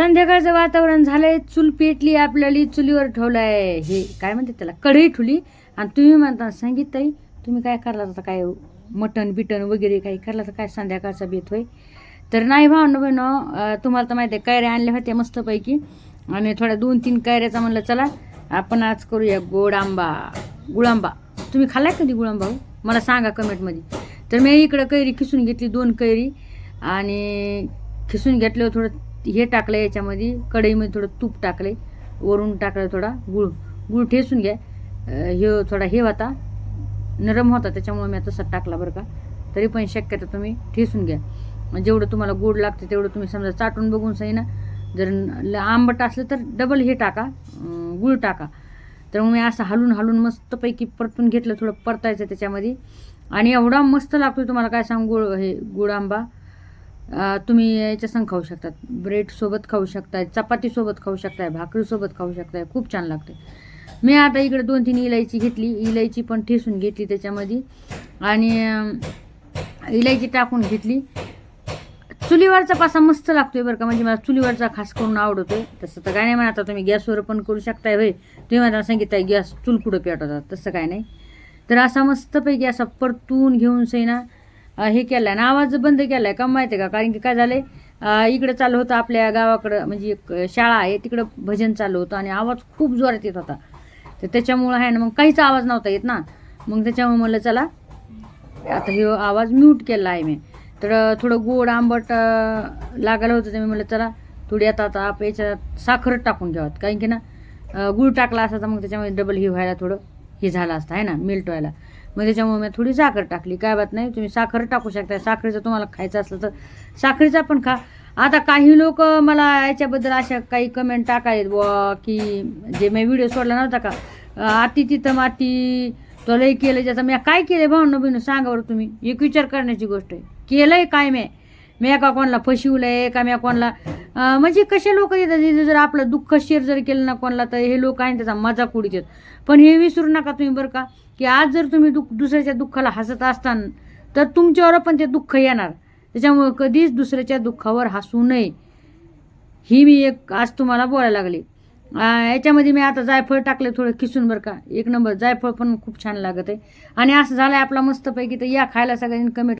संध्याकाळचं वातावरण झालंय. चूल पेटली आपल्याला चुलीवर ठेवलंय. हे काय म्हणते त्याला? कढई ठुली. आणि तुम्ही म्हणता संगीत तुम्ही काय करला तर काय मटण बिटन वगैरे काही करला तर काय संध्याकाळचा बेत होय? तर नाही भावनं बहिणं तुम्हाला तर माहिती आहे कैऱ्या आणल्या होत्या मस्तपैकी. आणि थोड्या दोन तीन कैऱ्याचा म्हणलं चला आपण आज करूया गोड आंबा गुळांबा. तुम्ही खाल्लाय कधी गुळांबा हो? मला सांगा कमेंटमध्ये. तर मी इकडं कैरी खिसून घेतली दोन कैरी. आणि खिसून घेतल्यावर थोडं हे टाकलं याच्यामध्ये कढईमध्ये थोडं तूप टाकले वरून टाकलं थोडा गुळ गुळ ठेसून घ्या. हे थोडा हे होता नरम होता त्याच्यामुळे मी तसा टाकला बरं का. तरी पण शक्यतो तुम्ही ठेसून घ्या. जेवढं तुम्हाला गोड लागतं तेवढं तुम्ही समजा चाटून बघून सही ना जर ल- आंबट असलं तर डबल हे टाका गुळ टाका. तर मग मी असं हलून हलून मस्तपैकी परतून घेतलं थोडं परतायचं त्याच्यामध्ये. आणि एवढा मस्त लागतो तुम्हाला काय सांगू गुळ हे गुळ आंबा. तुम्ही याच्यासंग खाऊ शकतात. ब्रेडसोबत खाऊ शकताय चपातीसोबत खाऊ शकताय भाकरीसोबत खाऊ शकताय. खूप छान लागते मी आता इकडे दोन तीन इलायची घेतली. इलायची पण ठेसून घेतली त्याच्यामध्ये. आणि इलायची टाकून घेतली. चुलीवरचा पासा मस्त लागतोय बरं का. म्हणजे मला चुलीवरचा खास करून आवडतोय. तसं तर काय नाही म्हणा आता तुम्ही गॅसवर पण करू शकताय भाई तुम्ही मला सांगितलं गॅस चूल पेटवतात. तसं काय नाही. तर असा मस्तपैकी असा परतून घेऊन सैना हे केलं आहे ना आवाज बंद केला आहे का माहिती आहे का? कारण की काय झालं आहे इकडं चालू होतं आपल्या गावाकडं म्हणजे एक शाळा आहे तिकडं भजन चालू होतं आणि आवाज खूप जोरात येत होता. तर त्याच्यामुळं आहे ना मग काहीच आवाज नव्हता येत ना. मग त्याच्यामुळे म्हणलं चला आता हे आवाज म्यूट केला आहे मी. तर थोडं गोड आंबट लागलं लागायला होतं तर मी म्हणलं चला थोडी आता आता आप याच्यात साखर टाकून घ्यावात. कारण की ना गूळ टाकला असता तर मग त्याच्यामध्ये डबल हे व्हायला थोडं हे झालं असतं आहे ना मिल्ट व्हायला. मग त्याच्यामुळे मी थोडी साखर टाकली. काय बात नाही तुम्ही साखर टाकू शकता. साखरेचं तुम्हाला खायचं असलं तर साखरेचा पण खा. आता काही लोक मला याच्याबद्दल अशा काही कमेंट टाकायत बुवा की जे मी व्हिडिओ सोडला नव्हता का? अति तिथं माती तो लय केलं ज्याचं मी काय केलं भावनं बिनं सांगा बरं तुम्ही. एक विचार करण्याची गोष्ट आहे. केलंय काय मी? मी एका कोणाला फशिवलंय का मी कोणाला म्हणजे कसे लोक येतात? जर आपलं दुःख शेअर जर केलं ना कोणाला तर हे लोक आहे त्याचा मजाक उडीत पण हे विसरू नका तुम्ही बरं का की आज जर तुम्ही दुःख दुसऱ्याच्या दुःखाला हसत असताना तर तुमच्यावर पण ते दुःख येणार. त्याच्यामुळे कधीच दुसऱ्याच्या दुःखावर हसू नये. ही मी एक आज तुम्हाला बोलायला लागली. याच्यामध्ये मी आता जायफळ टाकले थोडं किसून बरं का. एक नंबर जायफळ पण खूप छान लागत आहे. आणि असं झालं आहे आपला मस्तपैकी तर या खायला सगळ्यांनी कमेंट